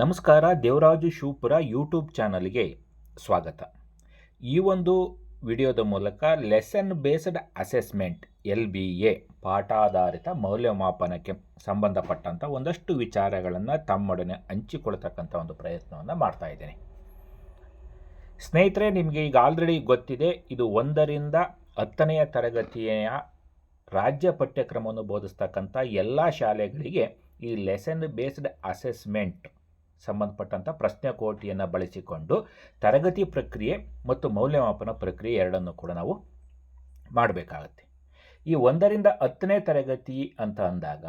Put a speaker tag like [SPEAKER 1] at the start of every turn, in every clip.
[SPEAKER 1] ನಮಸ್ಕಾರ, ದೇವರಾಜು ಶಿವಪುರ ಯೂಟ್ಯೂಬ್ ಚಾನಲ್ಗೆ ಸ್ವಾಗತ. ಈ ಒಂದು ವಿಡಿಯೋದ ಮೂಲಕ lesson based assessment, L B A, ಪಾಠಾಧಾರಿತ ಮೌಲ್ಯಮಾಪನಕ್ಕೆ ಸಂಬಂಧಪಟ್ಟಂಥ ಒಂದಷ್ಟು ವಿಚಾರಗಳನ್ನು ತಮ್ಮೊಡನೆ ಹಂಚಿಕೊಳ್ತಕ್ಕಂಥ ಒಂದು ಪ್ರಯತ್ನವನ್ನು ಮಾಡ್ತಾ ಇದ್ದೇನೆ. ಸ್ನೇಹಿತರೆ, ನಿಮಗೆ ಈಗ ಆಲ್ರೆಡಿ ಗೊತ್ತಿದೆ, ಇದು ಒಂದರಿಂದ ಹತ್ತನೆಯ ತರಗತಿಯ ರಾಜ್ಯ ಪಠ್ಯಕ್ರಮವನ್ನು ಬೋಧಿಸ್ತಕ್ಕಂಥ ಎಲ್ಲ ಶಾಲೆಗಳಿಗೆ ಈ ಲೆಸನ್ ಬೇಸ್ಡ್ ಅಸೆಸ್ಮೆಂಟ್ ಸಂಬಂಧಪಟ್ಟಂಥ ಪ್ರಶ್ನೆ ಕೋಟಿಯನ್ನು ಬಳಸಿಕೊಂಡು ತರಗತಿ ಪ್ರಕ್ರಿಯೆ ಮತ್ತು ಮೌಲ್ಯಮಾಪನ ಪ್ರಕ್ರಿಯೆ ಎರಡನ್ನು ಕೂಡ ನಾವು ಮಾಡಬೇಕಾಗತ್ತೆ. ಈ ಒಂದರಿಂದ ಹತ್ತನೇ ತರಗತಿ ಅಂತ ಅಂದಾಗ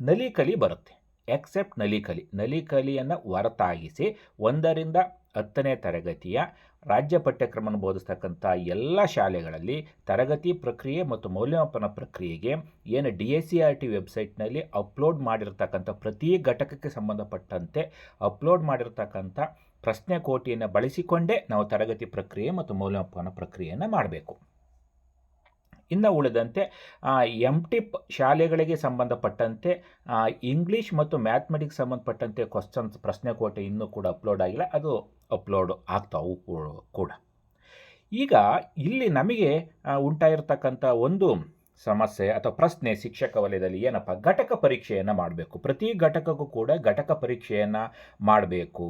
[SPEAKER 1] ನಲಿಕಲಿ ಬರುತ್ತೆ. ಎಕ್ಸೆಪ್ಟ್ ನಲಿಕಲಿ. ನಲಿಕಲಿಯನ್ನು ಹೊರತಾಗಿಸಿ ಒಂದರಿಂದ ಹತ್ತನೇ ತರಗತಿಯ ರಾಜ್ಯ ಪಠ್ಯಕ್ರಮವನ್ನು ಬೋಧಿಸ್ತಕ್ಕಂಥ ಎಲ್ಲ ಶಾಲೆಗಳಲ್ಲಿ ತರಗತಿ ಪ್ರಕ್ರಿಯೆ ಮತ್ತು ಮೌಲ್ಯಮಾಪನ ಪ್ರಕ್ರಿಯೆಗೆ ಏನು D A C R T ವೆಬ್ಸೈಟ್ನಲ್ಲಿ ಅಪ್ಲೋಡ್ ಮಾಡಿರತಕ್ಕಂಥ ಪ್ರತಿ ಘಟಕಕ್ಕೆ ಸಂಬಂಧಪಟ್ಟಂತೆ ಅಪ್ಲೋಡ್ ಮಾಡಿರತಕ್ಕಂಥ ಪ್ರಶ್ನೆ ಕೋಟಿಯನ್ನು ಬಳಸಿಕೊಂಡೇ ನಾವು ತರಗತಿ ಪ್ರಕ್ರಿಯೆ ಮತ್ತು ಮೌಲ್ಯಮಾಪನ ಪ್ರಕ್ರಿಯೆಯನ್ನು ಮಾಡಬೇಕು. ಇನ್ನು ಉಳಿದಂತೆ ಎಂ ಟಿಪ್ ಶಾಲೆಗಳಿಗೆ ಸಂಬಂಧಪಟ್ಟಂತೆ ಇಂಗ್ಲೀಷ್ ಮತ್ತು ಮ್ಯಾಥಮೆಟಿಕ್ಸ್ ಸಂಬಂಧಪಟ್ಟಂತೆ ಕ್ವಶನ್ಸ್ ಪ್ರಶ್ನೆ ಕೋಟೆ ಇನ್ನೂ ಕೂಡ ಅಪ್ಲೋಡ್ ಆಗಿಲ್ಲ. ಅದು ಅಪ್ಲೋಡ್ ಆಗ್ತಾವು ಕೂಡ. ಈಗ ಇಲ್ಲಿ ನಮಗೆ ಉಂಟಾಗಿರ್ತಕ್ಕಂಥ ಒಂದು ಸಮಸ್ಯೆ ಅಥವಾ ಪ್ರಶ್ನೆ ಶಿಕ್ಷಕ ವಲಯದಲ್ಲಿ ಏನಪ್ಪ? ಘಟಕ ಪರೀಕ್ಷೆಯನ್ನು ಮಾಡಬೇಕು. ಪ್ರತಿ ಘಟಕಕ್ಕೂ ಕೂಡ ಘಟಕ ಪರೀಕ್ಷೆಯನ್ನು ಮಾಡಬೇಕು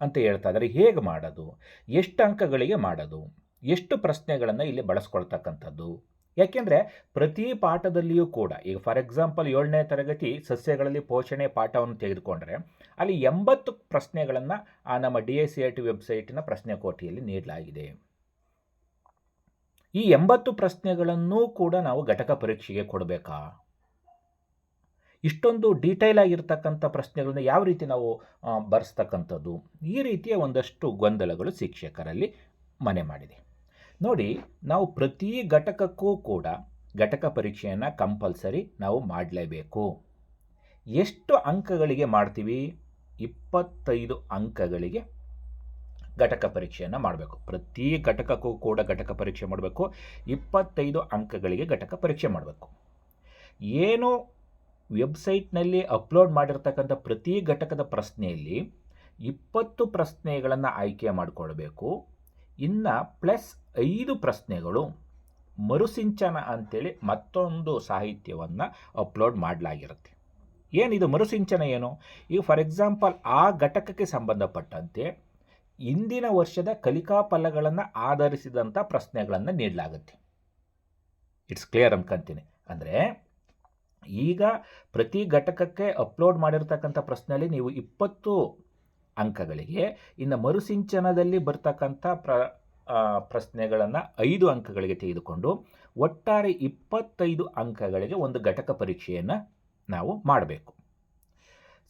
[SPEAKER 1] ಅಂತ ಹೇಳ್ತಾ ಇದ್ದಾರೆ. ಹೇಗೆ ಮಾಡೋದು? ಎಷ್ಟು ಅಂಕಗಳಿಗೆ ಮಾಡೋದು? ಎಷ್ಟು ಪ್ರಶ್ನೆಗಳನ್ನು ಇಲ್ಲಿ ಬಳಸ್ಕೊಳ್ತಕ್ಕಂಥದ್ದು. ಯಾಕೆಂದರೆ ಪ್ರತಿ ಪಾಠದಲ್ಲಿಯೂ ಕೂಡ, ಈಗ ಫಾರ್ ಎಕ್ಸಾಂಪಲ್ ಏಳನೇ ತರಗತಿ ಸಸ್ಯಗಳಲ್ಲಿ ಪೋಷಣೆ ಪಾಠವನ್ನು ತೆಗೆದುಕೊಂಡರೆ, ಅಲ್ಲಿ ಎಂಬತ್ತು ಪ್ರಶ್ನೆಗಳನ್ನು ಆ ನಮ್ಮ D S C I T ವೆಬ್ಸೈಟಿನ ಪ್ರಶ್ನೆ ಕೋಟಿಯಲ್ಲಿ ನೀಡಲಾಗಿದೆ. ಈ ಎಂಬತ್ತು ಪ್ರಶ್ನೆಗಳನ್ನೂ ಕೂಡ ನಾವು ಘಟಕ ಪರೀಕ್ಷೆಗೆ ಕೊಡಬೇಕಾ? ಇಷ್ಟೊಂದು ಡೀಟೈಲ್ ಆಗಿರ್ತಕ್ಕಂಥ ಪ್ರಶ್ನೆಗಳನ್ನ ಯಾವ ರೀತಿ ನಾವು ಬರೆಸ್ತಕ್ಕಂಥದ್ದು? ಈ ರೀತಿಯ ಒಂದಷ್ಟು ಗೊಂದಲಗಳು ಶಿಕ್ಷಕರಲ್ಲಿ ಮನೆ ಮಾಡಿದೆ. ನೋಡಿ, ನಾವು ಪ್ರತಿ ಘಟಕಕ್ಕೂ ಕೂಡ ಘಟಕ ಪರೀಕ್ಷೆಯನ್ನು ಕಂಪಲ್ಸರಿ ನಾವು ಮಾಡಲೇಬೇಕು. ಎಷ್ಟು ಅಂಕಗಳಿಗೆ ಮಾಡ್ತೀವಿ? ಇಪ್ಪತ್ತೈದು ಅಂಕಗಳಿಗೆ ಘಟಕ ಪರೀಕ್ಷೆಯನ್ನು ಮಾಡಬೇಕು. ಪ್ರತಿ ಘಟಕಕ್ಕೂ ಕೂಡ ಘಟಕ ಪರೀಕ್ಷೆ ಮಾಡಬೇಕು. ಇಪ್ಪತ್ತೈದು ಅಂಕಗಳಿಗೆ ಘಟಕ ಪರೀಕ್ಷೆ ಮಾಡಬೇಕು. ಏನು ವೆಬ್ಸೈಟ್ನಲ್ಲಿ ಅಪ್ಲೋಡ್ ಮಾಡಿರ್ತಕ್ಕಂಥ ಪ್ರತಿ ಘಟಕದ ಪ್ರಶ್ನೆಯಲ್ಲಿ ಇಪ್ಪತ್ತು ಪ್ರಶ್ನೆಗಳನ್ನು ಆಯ್ಕೆ ಮಾಡಿಕೊಳ್ಬೇಕು. ಇನ್ನು ಪ್ಲಸ್ ಐದು ಪ್ರಶ್ನೆಗಳು ಮರುಸಿಂಚನ ಅಂತೇಳಿ ಮತ್ತೊಂದು ಸಾಹಿತ್ಯವನ್ನು ಅಪ್ಲೋಡ್ ಮಾಡಲಾಗಿರುತ್ತೆ. ಏನಿದು ಮರುಸಿಂಚನ ಏನು? ಈಗ ಫಾರ್ ಎಕ್ಸಾಂಪಲ್ ಆ ಘಟಕಕ್ಕೆ ಸಂಬಂಧಪಟ್ಟಂತೆ ಇಂದಿನ ವರ್ಷದ ಕಲಿಕಾ ಫಲಗಳನ್ನು ಆಧರಿಸಿದಂಥ ಪ್ರಶ್ನೆಗಳನ್ನು ನೀಡಲಾಗುತ್ತೆ. ಇಟ್ಸ್ ಕ್ಲಿಯರ್ ಅನ್ಕೊಂತೀನಿ. ಅಂದರೆ ಈಗ ಪ್ರತಿ ಘಟಕಕ್ಕೆ ಅಪ್ಲೋಡ್ ಮಾಡಿರ್ತಕ್ಕಂಥ ಪ್ರಶ್ನೆಯಲ್ಲಿ ನೀವು ಇಪ್ಪತ್ತು ಅಂಕಗಳಿಗೆ. ಇನ್ನು ಮರುಸಿಂಚನದಲ್ಲಿ ಬರ್ತಕ್ಕಂಥ ಪ್ರ ಪ್ರಶ್ನೆಗಳನ್ನು ಐದು ಅಂಕಗಳಿಗೆ ತೆಗೆದುಕೊಂಡು ಒಟ್ಟಾರೆ ಇಪ್ಪತ್ತೈದು ಅಂಕಗಳಿಗೆ ಒಂದು ಘಟಕ ಪರೀಕ್ಷೆಯನ್ನು ನಾವು ಮಾಡಬೇಕು.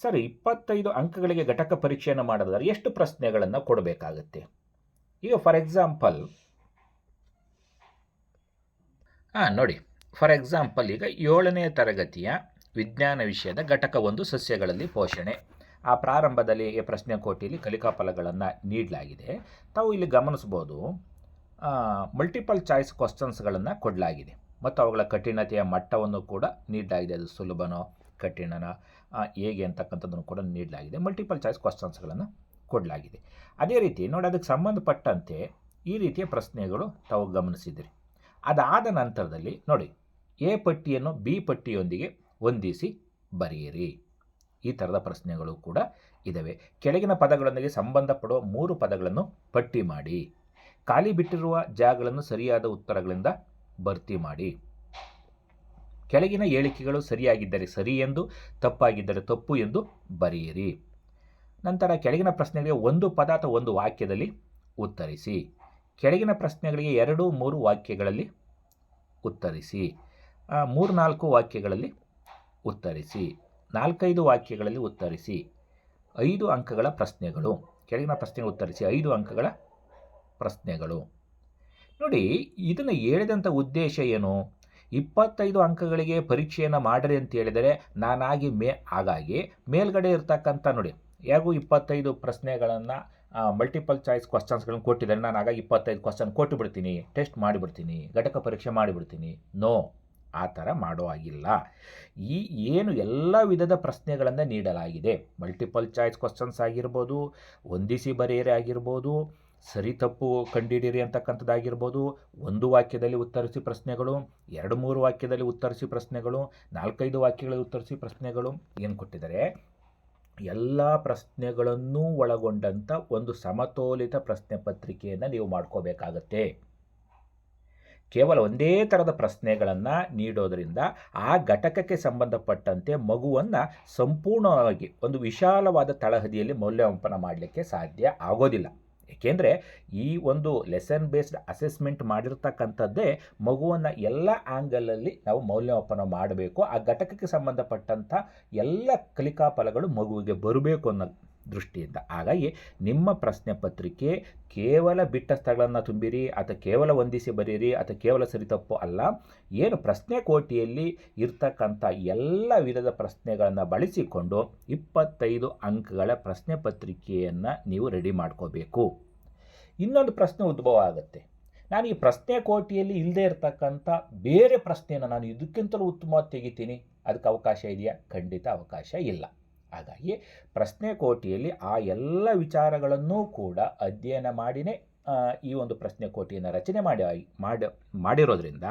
[SPEAKER 1] ಸರಿ, ಇಪ್ಪತ್ತೈದು ಅಂಕಗಳಿಗೆ ಘಟಕ ಪರೀಕ್ಷೆಯನ್ನು ಮಾಡೋದಾದ್ರೆ ಎಷ್ಟು ಪ್ರಶ್ನೆಗಳನ್ನು ಕೊಡಬೇಕಾಗುತ್ತೆ? ಈಗ ಫಾರ್ ಎಕ್ಸಾಂಪಲ್ ಹಾಂ ನೋಡಿ ಫಾರ್ ಎಕ್ಸಾಂಪಲ್ ಈಗ ಏಳನೇ ತರಗತಿಯ ವಿಜ್ಞಾನ ವಿಷಯದ ಘಟಕ ಒಂದು ಸಸ್ಯಗಳಲ್ಲಿ ಪೋಷಣೆ. ಆ ಪ್ರಾರಂಭದಲ್ಲಿ ಪ್ರಶ್ನೆ ಕೋಟಿಯಲ್ಲಿ ಕಲಿಕಾ ಫಲಗಳನ್ನು ನೀಡಲಾಗಿದೆ. ತಾವು ಇಲ್ಲಿ ಗಮನಿಸ್ಬೋದು ಮಲ್ಟಿಪಲ್ ಚಾಯ್ಸ್ ಕ್ವಶನ್ಸ್ಗಳನ್ನು ಕೊಡಲಾಗಿದೆ. ಮತ್ತು ಅವುಗಳ ಕಠಿಣತೆಯ ಮಟ್ಟವನ್ನು ಕೂಡ ನೀಡಲಾಗಿದೆ. ಅದು ಸುಲಭನೋ, ಕಠಿಣನ ಹೇಗೆ ಅಂತಕ್ಕಂಥದ್ದನ್ನು ಕೂಡ ನೀಡಲಾಗಿದೆ. ಮಲ್ಟಿಪಲ್ ಚಾಯ್ಸ್ ಕ್ವಶನ್ಸ್ಗಳನ್ನು ಕೊಡಲಾಗಿದೆ. ಅದೇ ರೀತಿ ನೋಡಿ, ಅದಕ್ಕೆ ಸಂಬಂಧಪಟ್ಟಂತೆ ಈ ರೀತಿಯ ಪ್ರಶ್ನೆಗಳು ತಾವು ಗಮನಿಸಿದಿರಿ. ಅದಾದ ನಂತರದಲ್ಲಿ ನೋಡಿ, ಎ ಪಟ್ಟಿಯನ್ನು ಬಿ ಪಟ್ಟಿಯೊಂದಿಗೆ ಹೊಂದಿಸಿ ಬರೆಯಿರಿ. ಈ ಥರದ ಪ್ರಶ್ನೆಗಳು ಕೂಡ ಇದ್ದಾವೆ ಕೆಳಗಿನ ಪದಗಳೊಂದಿಗೆ ಸಂಬಂಧಪಡುವ ಮೂರು ಪದಗಳನ್ನು ಪಟ್ಟಿ ಮಾಡಿ. ಖಾಲಿ ಬಿಟ್ಟಿರುವ ಜಾಗಗಳನ್ನು ಸರಿಯಾದ ಉತ್ತರಗಳಿಂದ ಭರ್ತಿ ಮಾಡಿ. ಕೆಳಗಿನ ಹೇಳಿಕೆಗಳು ಸರಿಯಾಗಿದ್ದರೆ ಸರಿ ಎಂದು, ತಪ್ಪಾಗಿದ್ದರೆ ತಪ್ಪು ಎಂದು ಬರೆಯಿರಿ. ನಂತರ ಕೆಳಗಿನ ಪ್ರಶ್ನೆಗಳಿಗೆ ಒಂದು ಪದ ಅಥವಾ ಒಂದು ವಾಕ್ಯದಲ್ಲಿ ಉತ್ತರಿಸಿ. ಕೆಳಗಿನ ಪ್ರಶ್ನೆಗಳಿಗೆ ಎರಡು, ಮೂರು ವಾಕ್ಯಗಳಲ್ಲಿ ಉತ್ತರಿಸಿ. ಮೂರು ನಾಲ್ಕು ವಾಕ್ಯಗಳಲ್ಲಿ ಉತ್ತರಿಸಿ. ನಾಲ್ಕೈದು ವಾಕ್ಯಗಳಲ್ಲಿ ಉತ್ತರಿಸಿ ಐದು ಅಂಕಗಳ ಪ್ರಶ್ನೆಗಳು. ಕೆಳಗಿನ ಪ್ರಶ್ನೆಗೆ ಉತ್ತರಿಸಿ ಐದು ಅಂಕಗಳ ಪ್ರಶ್ನೆಗಳು. ನೋಡಿ, ಇದನ್ನು ಹೇಳಿದಂಥ ಉದ್ದೇಶ ಏನು? ಇಪ್ಪತ್ತೈದು ಅಂಕಗಳಿಗೆ ಪರೀಕ್ಷೆಯನ್ನು ಮಾಡಿರಿ ಅಂತ ಹೇಳಿದರೆ ನಾನಾಗಿ ಮೇ, ಹಾಗಾಗಿ ಮೇಲ್ಗಡೆ ಇರ್ತಕ್ಕಂಥ ನೋಡಿ, ಹೇಗೂ ಇಪ್ಪತ್ತೈದು ಪ್ರಶ್ನೆಗಳನ್ನು ಮಲ್ಟಿಪಲ್ ಚಾಯ್ಸ್ ಕ್ವಶನ್ಸ್ಗಳನ್ನು ಕೊಟ್ಟಿದ್ದಾರೆ. ನಾನು ಆಗ ಇಪ್ಪತ್ತೈದು ಕ್ವಶನ್ ಕೊಟ್ಟು ಬಿಡ್ತೀನಿ ಟೆಸ್ಟ್ ಮಾಡಿಬಿಡ್ತೀನಿ, ಘಟಕ ಪರೀಕ್ಷೆ ಮಾಡಿಬಿಡ್ತೀನಿ. ನೋ ಆ ಥರ ಮಾಡೋ ಆಗಿಲ್ಲ ಈ ಏನು ಎಲ್ಲ ವಿಧದ ಪ್ರಶ್ನೆಗಳನ್ನು ನೀಡಲಾಗಿದೆ. ಮಲ್ಟಿಪಲ್ ಚಾಯ್ಸ್ ಕ್ವಶನ್ಸ್ ಆಗಿರ್ಬೋದು, ಹೊಂದಿಸಿ ಬರೆಯರೆ ಆಗಿರ್ಬೋದು, ಸರಿ ತಪ್ಪು ಕಂಡಿಡಿರಿ ಅಂತಕ್ಕಂಥದ್ದಾಗಿರ್ಬೋದು ಒಂದು ವಾಕ್ಯದಲ್ಲಿ ಉತ್ತರಿಸಿ ಪ್ರಶ್ನೆಗಳು, ಎರಡು ಮೂರು ವಾಕ್ಯದಲ್ಲಿ ಉತ್ತರಿಸಿ ಪ್ರಶ್ನೆಗಳು, ನಾಲ್ಕೈದು ವಾಕ್ಯಗಳಲ್ಲಿ ಉತ್ತರಿಸಿ ಪ್ರಶ್ನೆಗಳು ಏನು ಕೊಟ್ಟಿದ್ದಾರೆ? ಎಲ್ಲ ಪ್ರಶ್ನೆಗಳನ್ನೂ ಒಳಗೊಂಡಂಥ ಒಂದು ಸಮತೋಲಿತ ಪ್ರಶ್ನೆ ಪತ್ರಿಕೆಯನ್ನು ನೀವು ಮಾಡ್ಕೋಬೇಕಾಗತ್ತೆ. ಕೇವಲ ಒಂದೇ ಥರದ ಪ್ರಶ್ನೆಗಳನ್ನು ನೀಡೋದರಿಂದ ಆ ಘಟಕಕ್ಕೆ ಸಂಬಂಧಪಟ್ಟಂತೆ ಮಗುವನ್ನು ಸಂಪೂರ್ಣವಾಗಿ ಒಂದು ವಿಶಾಲವಾದ ತಳಹದಿಯಲ್ಲಿ ಮೌಲ್ಯಮಾಪನ ಮಾಡಲಿಕ್ಕೆ ಸಾಧ್ಯ ಆಗೋದಿಲ್ಲ. ಏಕೆಂದರೆ ಈ ಒಂದು ಲೆಸನ್ ಬೇಸ್ಡ್ ಅಸೆಸ್ಮೆಂಟ್ ಮಾಡಿರ್ತಕ್ಕಂಥದ್ದೇ ಮಗುವನ್ನು ಎಲ್ಲ ಆ್ಯಂಗಲಲ್ಲಿ ನಾವು ಮೌಲ್ಯಮಾಪನ ಮಾಡಬೇಕು. ಆ ಘಟಕಕ್ಕೆ ಸಂಬಂಧಪಟ್ಟಂಥ ಎಲ್ಲ ಕಲಿಕಾ ಫಲಗಳು ಮಗುವಿಗೆ ಬರಬೇಕು ಅನ್ನೋ ದೃಷ್ಟಿಯಿಂದ. ಹಾಗಾಗಿ ನಿಮ್ಮ ಪ್ರಶ್ನೆ ಪತ್ರಿಕೆ ಕೇವಲ ಬಿಟ್ಟ ಸ್ಥಳಗಳನ್ನು ತುಂಬಿರಿ ಅಥವಾ ಕೇವಲ ಹೊಂದಿಸಿ ಬರೀರಿ ಅಥವಾ ಕೇವಲ ಸರಿ ತಪ್ಪು ಅಲ್ಲ. ಏನು ಪ್ರಶ್ನೆ ಕೋಟಿಯಲ್ಲಿ ಇರ್ತಕ್ಕಂಥ ಎಲ್ಲ ವಿಧದ ಪ್ರಶ್ನೆಗಳನ್ನು ಬಳಸಿಕೊಂಡು ಇಪ್ಪತ್ತೈದು ಅಂಕಗಳ ಪ್ರಶ್ನೆ ಪತ್ರಿಕೆಯನ್ನು ನೀವು ರೆಡಿ ಮಾಡ್ಕೋಬೇಕು. ಇನ್ನೊಂದು ಪ್ರಶ್ನೆ ಉದ್ಭವ ಆಗುತ್ತೆ. ನಾನು ಈ ಪ್ರಶ್ನೆ ಕೋಟಿಯಲ್ಲಿ ಇಲ್ಲದೆ ಇರತಕ್ಕಂಥ ಬೇರೆ ಪ್ರಶ್ನೆಯನ್ನು ನಾನು ಇದಕ್ಕಿಂತಲೂ ಉತ್ತಮವಾಗಿ ತೆಗಿತೀನಿ. ಅದಕ್ಕೆ ಅವಕಾಶ ಇದೆಯಾ? ಖಂಡಿತ ಅವಕಾಶ ಇಲ್ಲ. ಹಾಗಾಗಿ ಪ್ರಶ್ನೆ ಕೋಟಿಯಲ್ಲಿ ಆ ಎಲ್ಲ ವಿಚಾರಗಳನ್ನೂ ಕೂಡ ಅಧ್ಯಯನ ಮಾಡಿನೇ ಈ ಒಂದು ಪ್ರಶ್ನೆ ಕೋಟಿಯನ್ನು ರಚನೆ ಮಾಡಿ ಮಾಡಿ, ಮಾಡಿರೋದ್ರಿಂದ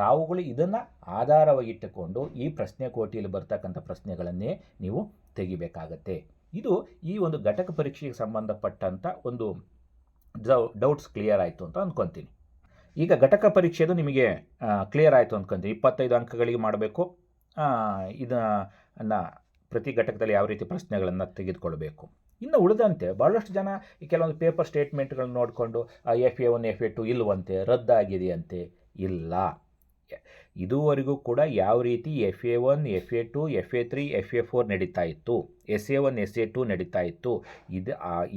[SPEAKER 1] ತಾವುಗಳು ಇದನ್ನು ಆಧಾರವಾಗಿಟ್ಟುಕೊಂಡು ಈ ಪ್ರಶ್ನೆ ಕೋಟಿಯಲ್ಲಿ ಬರ್ತಕ್ಕಂಥ ಪ್ರಶ್ನೆಗಳನ್ನೇ ನೀವು ತೆಗಿಬೇಕಾಗತ್ತೆ. ಇದು ಈ ಒಂದು ಘಟಕ ಪರೀಕ್ಷೆಗೆ ಸಂಬಂಧಪಟ್ಟಂಥ ಒಂದು ಡೌಟ್ಸ್ ಕ್ಲಿಯರ್ ಆಯಿತು ಅಂತ ಅಂದ್ಕೊತೀನಿ ಈಗ ಘಟಕ ಪರೀಕ್ಷೆದು ನಿಮಗೆ ಕ್ಲಿಯರ್ ಆಯಿತು ಅಂದ್ಕೊಂತೀನಿ ಇಪ್ಪತ್ತೈದು ಅಂಕಗಳಿಗೆ ಮಾಡಬೇಕು. ಇದನ್ನು ಪ್ರತಿ ಘಟಕದಲ್ಲಿ ಯಾವ ರೀತಿ ಪ್ರಶ್ನೆಗಳನ್ನು ತೆಗೆದುಕೊಳ್ಬೇಕು. ಇನ್ನು ಉಳಿದಂತೆ ಭಾಳಷ್ಟು ಜನ ಈ ಕೆಲವೊಂದು ಪೇಪರ್ ಸ್ಟೇಟ್ಮೆಂಟ್ಗಳನ್ನ ನೋಡಿಕೊಂಡು F A one F A two ಇಲ್ವಂತೆ, ರದ್ದಾಗಿದೆಯಂತೆ, ಇಲ್ಲ. ಇದುವರೆಗೂ ಕೂಡ ಯಾವ ರೀತಿ F A one F A two F A three F A four ನಡೀತಾ ಇತ್ತು S A one S A two ನಡೀತಾ ಇತ್ತು, ಇದು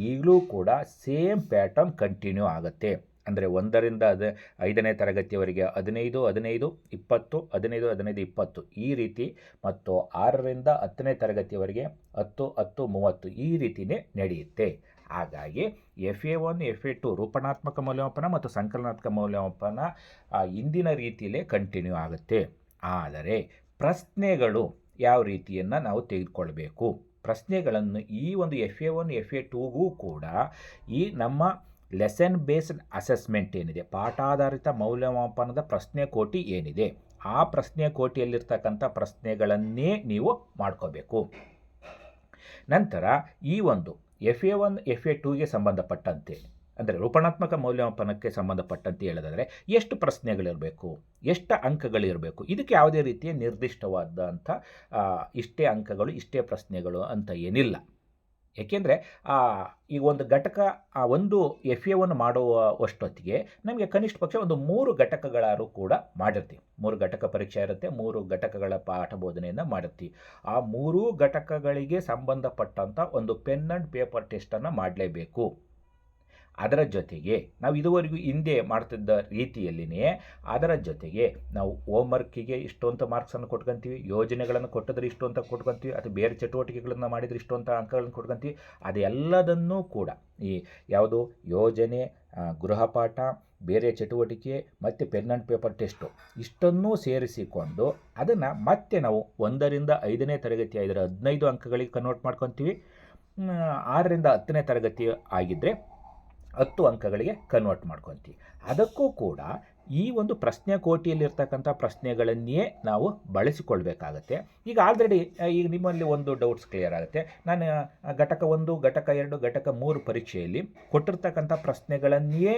[SPEAKER 1] ಈಗಲೂ ಕೂಡ ಸೇಮ್ ಪ್ಯಾಟರ್ನ್ ಕಂಟಿನ್ಯೂ ಆಗುತ್ತೆ. ಅಂದರೆ ಒಂದರಿಂದ ಅದ ಐದನೇ ತರಗತಿಯವರೆಗೆ ಹದಿನೈದು ಹದಿನೈದು, ಇಪ್ಪತ್ತು, ಹದಿನೈದು ಹದಿನೈದು, ಇಪ್ಪತ್ತು ಈ ರೀತಿ ಮತ್ತು ಆರರಿಂದ ಹತ್ತನೇ ತರಗತಿಯವರೆಗೆ ಹತ್ತು ಹತ್ತು, ಮೂವತ್ತು ಈ ರೀತಿಯೇ ನಡೆಯುತ್ತೆ. ಹಾಗಾಗಿ F A one F A two ರೂಪಣಾತ್ಮಕ ಮೌಲ್ಯಮಾಪನ ಮತ್ತು ಸಂಕಲನಾತ್ಮಕ ಮೌಲ್ಯಮಾಪನ ಇಂದಿನ ರೀತಿಯಲ್ಲೇ ಕಂಟಿನ್ಯೂ ಆಗುತ್ತೆ. ಆದರೆ ಪ್ರಶ್ನೆಗಳು ಯಾವ ರೀತಿಯನ್ನು ನಾವು ತೆಗೆದುಕೊಳ್ಬೇಕು? ಪ್ರಶ್ನೆಗಳನ್ನು ಈ ಒಂದು F A one F A ಟೂಗೂ ಕೂಡ ಈ ನಮ್ಮ ಲೆಸನ್ ಬೇಸ್ಡ್ ಅಸೆಸ್ಮೆಂಟ್ ಏನಿದೆ? ಪಾಠಾಧಾರಿತ ಮೌಲ್ಯಮಾಪನದ ಪ್ರಶ್ನೆ ಕೋಟಿ ಏನಿದೆ? ಆ ಪ್ರಶ್ನೆ ಕೋಟಿಯಲ್ಲಿರ್ತಕ್ಕಂಥ ಪ್ರಶ್ನೆಗಳನ್ನೇ ನೀವು ಮಾಡ್ಕೋಬೇಕು. ನಂತರ ಈ ಒಂದು F A one, F A ಟೂಗೆ ಸಂಬಂಧಪಟ್ಟಂತೆ, ಅಂದರೆ ರೂಪಣಾತ್ಮಕ ಮೌಲ್ಯಮಾಪನಕ್ಕೆ ಸಂಬಂಧಪಟ್ಟಂತೆ ಹೇಳೋದಾದರೆ ಎಷ್ಟು ಪ್ರಶ್ನೆಗಳಿರಬೇಕು? ಎಷ್ಟು ಅಂಕಗಳಿರಬೇಕು? ಇದಕ್ಕೆ ಯಾವುದೇ ರೀತಿಯ ನಿರ್ದಿಷ್ಟವಾದಂಥ ಇಷ್ಟೇ ಅಂಕಗಳು, ಇಷ್ಟೇ ಪ್ರಶ್ನೆಗಳು ಅಂತ ಏನಿಲ್ಲ. ಏಕೆಂದರೆ ಈ ಒಂದು ಘಟಕ, ಆ, ಒಂದು ಎಫ್ ಎ ಒನ್ ಮಾಡುವ ಅಷ್ಟೊತ್ತಿಗೆ ನಮಗೆ ಕನಿಷ್ಠ ಪಕ್ಷ ಒಂದು ಮೂರು ಘಟಕಗಳಾರು ಕೂಡ ಮಾಡಿರ್ತೀವಿ. ಮೂರು ಘಟಕ ಪರೀಕ್ಷೆ ಇರುತ್ತೆ, ಮೂರು ಘಟಕಗಳ ಪಾಠ ಬೋಧನೆಯನ್ನು ಮಾಡಿರ್ತೀವಿ. ಆ ಮೂರೂ ಘಟಕಗಳಿಗೆ ಸಂಬಂಧಪಟ್ಟಂಥ ಒಂದು ಪೆನ್ ಆ್ಯಂಡ್ ಪೇಪರ್ ಟೆಸ್ಟನ್ನು ಮಾಡಲೇಬೇಕು. ಅದರ ಜೊತೆಗೆ ನಾವು ಇದುವರೆಗೂ ಹಿಂದೆ ಮಾಡ್ತಿದ್ದ ರೀತಿಯಲ್ಲಿಯೇ ಅದರ ಜೊತೆಗೆ ನಾವು ಹೋಮ್ವರ್ಕಿಗೆ ಇಷ್ಟು ಅಂತ ಮಾರ್ಕ್ಸನ್ನು ಕೊಟ್ಕೊಂತೀವಿ, ಯೋಜನೆಗಳನ್ನು ಕೊಟ್ಟಿದ್ರೆ ಇಷ್ಟು ಅಂತ ಕೊಟ್ಕೊಂತೀವಿ ಅಥವಾ ಬೇರೆ ಚಟುವಟಿಕೆಗಳನ್ನು ಮಾಡಿದರೆ ಇಷ್ಟು ಅಂತ ಅಂಕಗಳನ್ನು ಕೊಟ್ಕೊಂತೀವಿ ಅದೆಲ್ಲದನ್ನೂ ಕೂಡ ಈ ಯಾವುದು ಯೋಜನೆ ಗೃಹಪಾಠ ಬೇರೆ ಚಟುವಟಿಕೆ ಮತ್ತು ಪೆನ್ ಆ್ಯಂಡ್ ಪೇಪರ್ ಟೆಸ್ಟು ಇಷ್ಟನ್ನೂ ಸೇರಿಸಿಕೊಂಡು ಅದನ್ನು ಮತ್ತೆ ನಾವು ಒಂದರಿಂದ ಐದನೇ ತರಗತಿ ಆಗಿದ್ರೆ ಹದಿನೈದು ಅಂಕಗಳಿಗೆ ಕನ್ವರ್ಟ್ ಮಾಡ್ಕೊತೀವಿ ಆರರಿಂದ ಹತ್ತನೇ ತರಗತಿ ಆಗಿದ್ದರೆ ಹತ್ತು ಅಂಕಗಳಿಗೆ ಕನ್ವರ್ಟ್ ಮಾಡ್ಕೊತೀವಿ. ಅದಕ್ಕೂ ಕೂಡ ಈ ಒಂದು ಪ್ರಶ್ನೆ ಕೋಟಿಯಲ್ಲಿರ್ತಕ್ಕಂಥ ಪ್ರಶ್ನೆಗಳನ್ನೇ ನಾವು ಬಳಸಿಕೊಳ್ಬೇಕಾಗತ್ತೆ. ಈಗ ಆಲ್ರೆಡಿ ಈಗ ನಿಮ್ಮಲ್ಲಿ ಒಂದು ಡೌಟ್ಸ್ ಕ್ಲಿಯರ್ ಆಗುತ್ತೆ. ನಾನು ಘಟಕ ಒಂದು, ಘಟಕ ಎರಡು, ಘಟಕ ಮೂರು ಪರೀಕ್ಷೆಯಲ್ಲಿ ಕೊಟ್ಟಿರ್ತಕ್ಕಂಥ ಪ್ರಶ್ನೆಗಳನ್ನೇ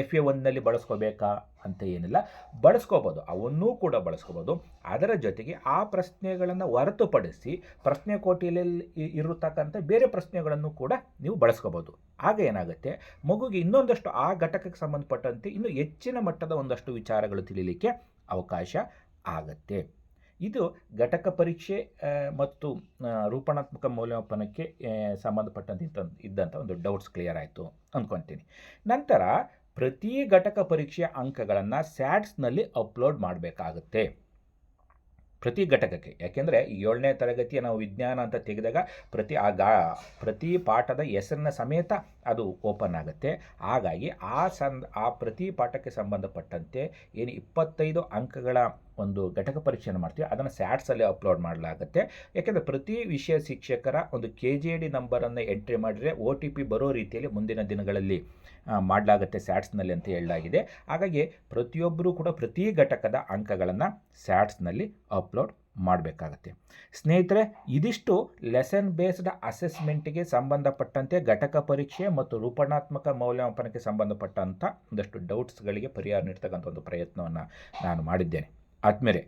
[SPEAKER 1] ಎಫ್ ಎ ಒನ್ನಲ್ಲಿ ಬಳಸ್ಕೋಬೇಕಾ ಅಂತ ಏನಿಲ್ಲ. ಬಳಸ್ಕೋಬೋದು, ಅವನ್ನೂ ಕೂಡ ಬಳಸ್ಕೋಬೋದು. ಅದರ ಜೊತೆಗೆ ಆ ಪ್ರಶ್ನೆಗಳನ್ನು ಹೊರತುಪಡಿಸಿ ಪ್ರಶ್ನೆ ಕೋಟಿಯಲ್ಲಿ ಇರತಕ್ಕಂಥ ಬೇರೆ ಪ್ರಶ್ನೆಗಳನ್ನು ಕೂಡ ನೀವು ಬಳಸ್ಕೋಬೋದು. ಆಗ ಏನಾಗುತ್ತೆ, ಮಗುಗೆ ಇನ್ನೊಂದಷ್ಟು ಆ ಘಟಕಕ್ಕೆ ಸಂಬಂಧಪಟ್ಟಂತೆ ಇನ್ನೂ ಹೆಚ್ಚಿನ ಮಟ್ಟದ ಒಂದಷ್ಟು ವಿಚಾರಗಳು ತಿಳಿಲಿಕ್ಕೆ ಅವಕಾಶ ಆಗತ್ತೆ. ಇದು ಘಟಕ ಪರೀಕ್ಷೆ ಮತ್ತು ರೂಪಣಾತ್ಮಕ ಮೌಲ್ಯಮಾಪನಕ್ಕೆ ಸಂಬಂಧಪಟ್ಟಂತೆ ಇದ್ದಂಥ ಒಂದು ಡೌಟ್ಸ್ ಕ್ಲಿಯರ್ ಆಯಿತು ಅಂದ್ಕೊತೀನಿ. ನಂತರ ಪ್ರತಿ ಘಟಕ ಪರೀಕ್ಷೆಯ ಅಂಕಗಳನ್ನು ಸ್ಯಾಟ್ಸ್ನಲ್ಲಿ ಅಪ್ಲೋಡ್ ಮಾಡಬೇಕಾಗುತ್ತೆ. ಪ್ರತಿ ಘಟಕಕ್ಕೆ. ಯಾಕೆಂದರೆ ಏಳನೇ ತರಗತಿಯ ನಾವು ವಿಜ್ಞಾನ ಅಂತ ತೆಗೆದಾಗ ಪ್ರತಿ ಆ ಗಾ, ಪ್ರತಿ ಪಾಠದ ಹೆಸರಿನ ಸಮೇತ ಅದು ಓಪನ್ ಆಗುತ್ತೆ. ಹಾಗಾಗಿ ಆ ಸಂದ್, ಆ ಪ್ರತಿ ಪಾಠಕ್ಕೆ ಸಂಬಂಧಪಟ್ಟಂತೆ ಏನು ಇಪ್ಪತ್ತೈದು ಅಂಕಗಳ ಒಂದು ಘಟಕ ಪರೀಕ್ಷೆಯನ್ನು ಮಾಡ್ತೀವಿ. ಅದನ್ನು ಸ್ಯಾಟ್ಸಲ್ಲಿ ಅಪ್ಲೋಡ್ ಮಾಡಲಾಗುತ್ತೆ. ಯಾಕೆಂದರೆ ಪ್ರತಿ ವಿಷಯ ಶಿಕ್ಷಕರ ಒಂದು ಕೆ ಜಿ ಡಿ ನಂಬರನ್ನು ಎಂಟ್ರಿ ಮಾಡಿದರೆ ಒ ಟಿ ಪಿ ಬರೋ ರೀತಿಯಲ್ಲಿ ಮುಂದಿನ ದಿನಗಳಲ್ಲಿ ಮಾಡಲಾಗುತ್ತೆ ಸ್ಯಾಟ್ಸ್ನಲ್ಲಿ ಅಂತ ಹೇಳಲಾಗಿದೆ. ಹಾಗಾಗಿ ಪ್ರತಿಯೊಬ್ಬರೂ ಕೂಡ ಪ್ರತಿ ಘಟಕದ ಅಂಕಗಳನ್ನು ಸ್ಯಾಟ್ಸ್ನಲ್ಲಿ ಅಪ್ಲೋಡ್ ಮಾಡಬೇಕಾಗತ್ತೆ. ಸ್ನೇಹಿತರೆ, ಇದಿಷ್ಟು ಲೆಸನ್ ಬೇಸ್ಡ್ ಅಸೆಸ್ಮೆಂಟ್ಗೆ ಸಂಬಂಧಪಟ್ಟಂತೆ ಘಟಕ ಪರೀಕ್ಷೆ ಮತ್ತು ರೂಪಣಾತ್ಮಕ ಮೌಲ್ಯಮಾಪನಕ್ಕೆ ಸಂಬಂಧಪಟ್ಟಂಥ ಒಂದಷ್ಟು ಡೌಟ್ಸ್ಗಳಿಗೆ ಪರಿಹಾರ ನೀಡ್ತಕ್ಕಂಥ ಒಂದು ಪ್ರಯತ್ನವನ್ನು ನಾನು ಮಾಡಿದ್ದೇನೆ. ಆದಮೇಲೆ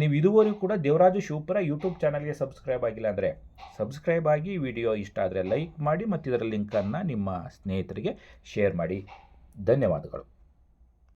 [SPEAKER 1] ನೀವು ಇದುವರೆಗೂ ಕೂಡ ದೇವರಾಜು ಶಿವಪುರ ಯೂಟ್ಯೂಬ್ ಚಾನಲ್ಗೆ ಸಬ್ಸ್ಕ್ರೈಬ್ ಆಗಿಲ್ಲ ಅಂದರೆ ಸಬ್ಸ್ಕ್ರೈಬ್ ಆಗಿ ವಿಡಿಯೋ ಇಷ್ಟ ಆದರೆ ಲೈಕ್ ಮಾಡಿ ಮತ್ತು ಇದರ ಲಿಂಕನ್ನು ನಿಮ್ಮ ಸ್ನೇಹಿತರಿಗೆ ಶೇರ್ ಮಾಡಿ. ಧನ್ಯವಾದಗಳು.